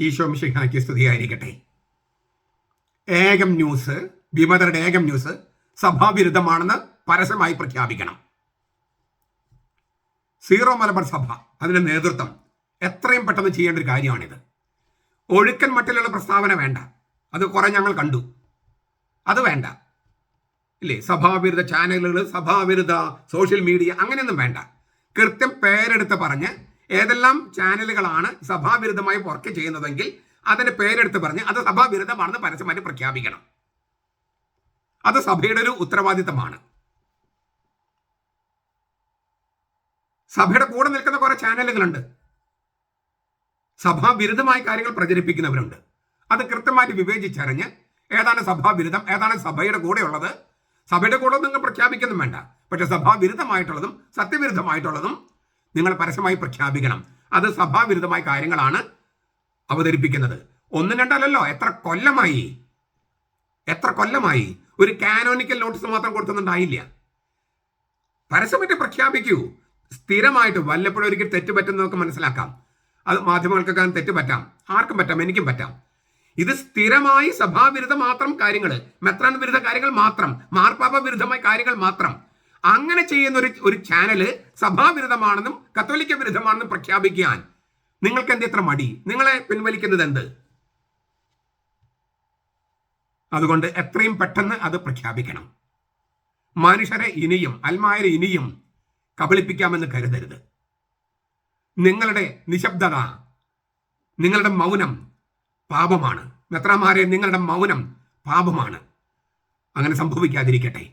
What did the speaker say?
ഈശോ മിശിഹായ്ക്ക് സ്തുതിയായിരിക്കട്ടെ. ഏകം ന്യൂസ് വിമതരുടെ ഏകം ന്യൂസ് സഭാവിരുദ്ധമാണെന്ന് പരസ്യമായി പ്രഖ്യാപിക്കണം. സീറോ മലബാർ സഭ അതിന്റെ നേതൃത്വം എത്രയും പെട്ടെന്ന് ചെയ്യേണ്ട ഒരു കാര്യമാണിത്. ഒഴുക്കൻ മട്ടിലുള്ള പ്രസ്താവന വേണ്ട. അത് കുറെ ഞങ്ങൾ കണ്ടു. അത് വേണ്ട. ഇല്ലേ? സഭാവിരുദ്ധ ചാനലുകൾ സഭാവിരുദ്ധ സോഷ്യൽ മീഡിയ അങ്ങനെയൊന്നും വേണ്ട. കൃത്യം പേരെടുത്ത് പറഞ്ഞ് ഏതെല്ലാം ചാനലുകളാണ് സഭാവിരുദ്ധമായി വർക്ക് ചെയ്യുന്നതെങ്കിൽ അതിന്റെ പേരെടുത്ത് പറഞ്ഞ് അത് സഭാവിരുദ്ധമാണെന്ന് പരസ്യമായിട്ട് പ്രഖ്യാപിക്കണം. അത് സഭയുടെ ഒരു ഉത്തരവാദിത്തമാണ്. സഭയുടെ കൂടെ നിൽക്കുന്ന കുറെ ചാനലുകളുണ്ട്. സഭാവിരുദ്ധമായ കാര്യങ്ങൾ പ്രചരിപ്പിക്കുന്നവരുണ്ട്. അത് കൃത്യമായിട്ട് വിവേചിച്ചറിഞ്ഞ് ഏതാണ് സഭാവിരുദ്ധം ഏതാണ് സഭയുടെ കൂടെയുള്ളത്. സഭയുടെ കൂടെ നിങ്ങൾ പ്രഖ്യാപിക്കുന്നു വേണ്ട. പക്ഷെ സഭാവിരുദ്ധമായിട്ടുള്ളതും സത്യവിരുദ്ധമായിട്ടുള്ളതും നിങ്ങൾ പരസ്യമായി പ്രഖ്യാപിക്കണം. അത് സഭാവിരുദ്ധമായ കാര്യങ്ങളാണ് അവതരിപ്പിക്കുന്നത്. ഒന്നും രണ്ടല്ലല്ലോ. എത്ര കൊല്ലമായി? എത്ര കൊല്ലമായി? ഒരു കാനോനിക്കൽ നോട്ടീസ് മാത്രം കൊടുക്കുന്നുണ്ടായില്ല പരസ്യമായിട്ട് പ്രഖ്യാപിക്കൂ. സ്ഥിരമായിട്ട് വല്ലപ്പോഴും ഒരിക്കൽ തെറ്റ് പറ്റുന്നതൊക്കെ മനസ്സിലാക്കാം. അത് മാധ്യമങ്ങൾക്കൊക്കെ തെറ്റ് പറ്റാം. ആർക്കും പറ്റാം എനിക്കും പറ്റാം. ഇത് സ്ഥിരമായി സഭാവിരുദ്ധ മാത്രം കാര്യങ്ങൾ മെത്രാൻ വിരുദ്ധ കാര്യങ്ങൾ മാത്രം മാർപ്പാപ്പ വിരുദ്ധമായ കാര്യങ്ങൾ മാത്രം. അങ്ങനെ ചെയ്യുന്ന ഒരു ഒരു ചാനൽ സഭാവിരുദ്ധമാണെന്നും കത്തോലിക്ക വിരുദ്ധമാണെന്നും പ്രഖ്യാപിക്കാൻ നിങ്ങൾക്ക് എന്ത് മടി? നിങ്ങളെ പിൻവലിക്കുന്നത് എന്ത്? അതുകൊണ്ട് എത്രയും പെട്ടെന്ന് അത് പ്രഖ്യാപിക്കണം. മനുഷ്യരെ ഇനിയും അൽമായരെ ഇനിയും കബളിപ്പിക്കാമെന്ന് കരുതരുത്. നിങ്ങളുടെ നിശബ്ദത നിങ്ങളുടെ മൗനം പാപമാണ്. മെത്രമാരെ നിങ്ങളുടെ മൗനം പാപമാണ്. അങ്ങനെ സംഭവിക്കാതിരിക്കട്ടെ.